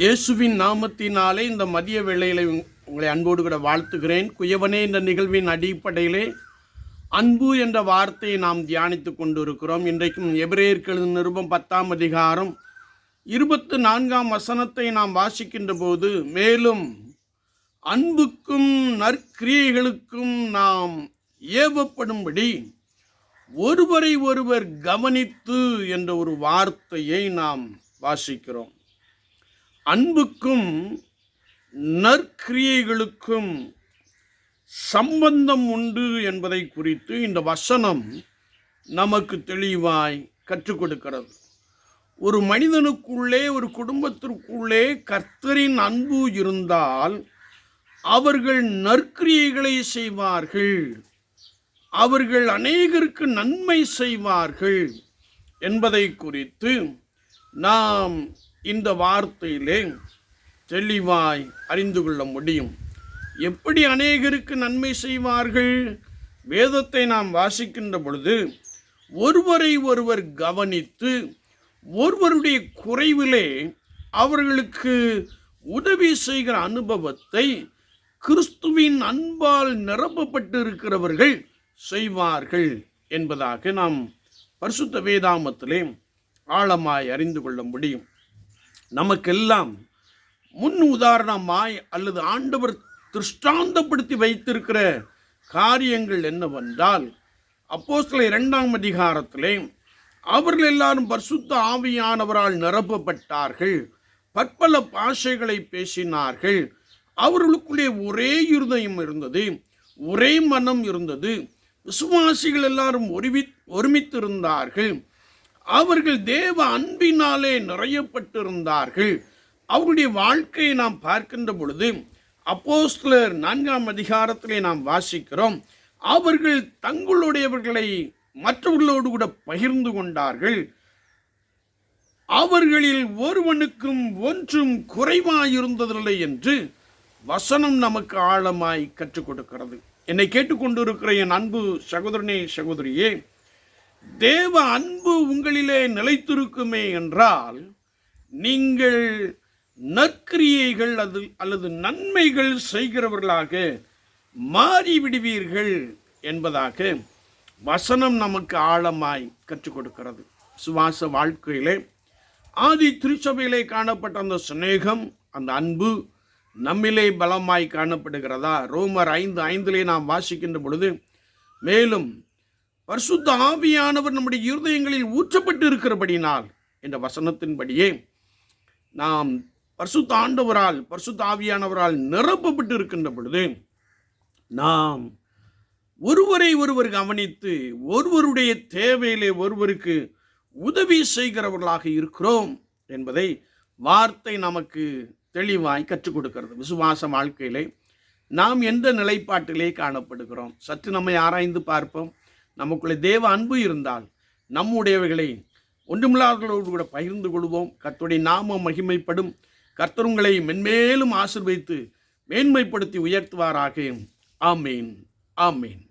இயேசுவின் நாமத்தினாலே இந்த மதிய வேளையில் உங்களை அன்போடு கூட வாழ்த்துகிறேன். குயவனே இந்த நிகழ்வின் அடிப்படையிலே அன்பு என்ற வார்த்தையை நாம் தியானித்துக் கொண்டிருக்கிறோம். இன்றைக்கும் எபிரேயர்கள் நிருபம் பத்தாம் அதிகாரம் இருபத்து நான்காம் வசனத்தை நாம் வாசிக்கின்ற போது மேலும் அன்புக்கும் நற்கிரியைகளுக்கும் நாம் ஏவப்படும்படி ஒருவரை ஒருவர் கவனித்து என்ற ஒரு வார்த்தையை நாம் வாசிக்கிறோம். அன்புக்கும் நற்கிரியைகளுக்கும் சம்பந்தம் உண்டு என்பதை குறித்து இந்த வசனம் நமக்கு தெளிவாய் கற்றுக் கொடுக்கிறது. ஒரு மனிதனுக்குள்ளே ஒரு குடும்பத்திற்குள்ளே கர்த்தரின் அன்பு இருந்தால் அவர்கள் நற்கிரியைகளை செய்வார்கள். அவர்கள் அநேகருக்கு நன்மை செய்வார்கள் என்பதை குறித்து நாம் இந்த வார்த்தையிலே தெளிவாய் அறிந்து கொள்ள முடியும். எப்படி அநேகருக்கு நன்மை செய்வார்கள்? வேதத்தை நாம் வாசிக்கின்ற பொழுது ஒருவரை ஒருவர் கவனித்து ஒருவருடைய குறைவிலே அவர்களுக்கு உதவி செய்கிற அனுபவத்தை கிறிஸ்துவின் அன்பால் நிரப்பப்பட்டு இருக்கிறவர்கள் செய்வார்கள் என்பதாக நாம் பரிசுத்த வேதாமத்திலே ஆழமாய் அறிந்து கொள்ள முடியும். நமக்கெல்லாம் முன் உதாரணமாய் அல்லது ஆண்டவர் திருஷ்டாந்தப்படுத்தி வைத்திருக்கிற காரியங்கள் என்னவென்றால் அப்போஸ்தல இரண்டாம் அதிகாரத்திலே அவர்கள் எல்லாரும் பரிசுத்த ஆவியானவரால் நிரப்பப்பட்டார்கள் பற்பல பாஷைகளை பேசினார்கள் அவர்களுக்குள்ளே ஒரே இருதயம் இருந்தது ஒரே மனம் இருந்தது விசுவாசிகள் எல்லாரும் ஒருமி ஒருமித்திருந்தார்கள் அவர்கள் தேவ அன்பினாலே நிறையப்பட்டிருந்தார்கள். அவருடைய வாழ்க்கையை நாம் பார்க்கின்ற பொழுது அப்போஸ்தலர் நான்காம் அதிகாரத்திலே நாம் வாசிக்கிறோம். அவர்கள் தங்களுடையவர்களை மற்றவர்களோடு கூட பகிர்ந்து கொண்டார்கள். அவர்களில் ஒருவனுக்கும் ஒன்றும் குறைவாயிருந்ததில்லை என்று வசனம் நமக்கு ஆழமாய் கற்றுக் கொடுக்கிறது. என்னை கேட்டுக்கொண்டிருக்கிற என் அன்பு சகோதரனே சகோதரியே தேவ அன்பு உங்களிலே நிலைத்திருக்குமே என்றால் நீங்கள் நற்கிரியைகள் அது அல்லது நன்மைகள் செய்கிறவர்களாக மாறிவிடுவீர்கள் என்பதாக வசனம் நமக்கு ஆழமாய் கற்றுக் கொடுக்கிறது. சுவாச வாழ்க்கையிலே ஆதி திருச்சபையிலே காணப்பட்ட அந்த சிநேகம் அந்த அன்பு நம்மிலே பலமாய் காணப்படுகிறதா? ரோமர் ஐந்து ஐந்திலே நாம் வாசிக்கின்ற பொழுது மேலும் பரிசுத்த ஆவியானவர் நம்முடைய இருதயங்களில் ஊற்றப்பட்டு இருக்கிறபடினால் என்ற வசனத்தின்படியே நாம் பரிசுத்த ஆண்டவரால் பரிசுத்த ஆவியானவரால் நிரப்பப்பட்டு இருக்கின்ற பொழுது நாம் ஒருவரை ஒருவர் கவனித்து ஒருவருடைய தேவையிலே ஒருவருக்கு உதவி செய்கிறவர்களாக இருக்கிறோம் என்பதை வார்த்தை நமக்கு தெளிவாய் கற்றுக் கொடுக்கிறது. விசுவாச வாழ்க்கையிலே நாம் எந்த நிலைப்பாட்டிலே காணப்படுகிறோம்? சற்று நம்மை ஆராய்ந்து பார்ப்போம். நமக்குள்ளே தேவ அன்பு இருந்தால் நம்முடையவைகளை ஒன்றுமில்லாதவர்களோடு கூட பகிர்ந்து கொள்வோம். கர்த்தருடைய நாமம் மகிமைப்படும். கர்த்தருங்களை மென்மேலும் ஆசிர்வதித்து மேன்மைப்படுத்தி உயர்த்துவாராக. ஆமேன். ஆமேன்.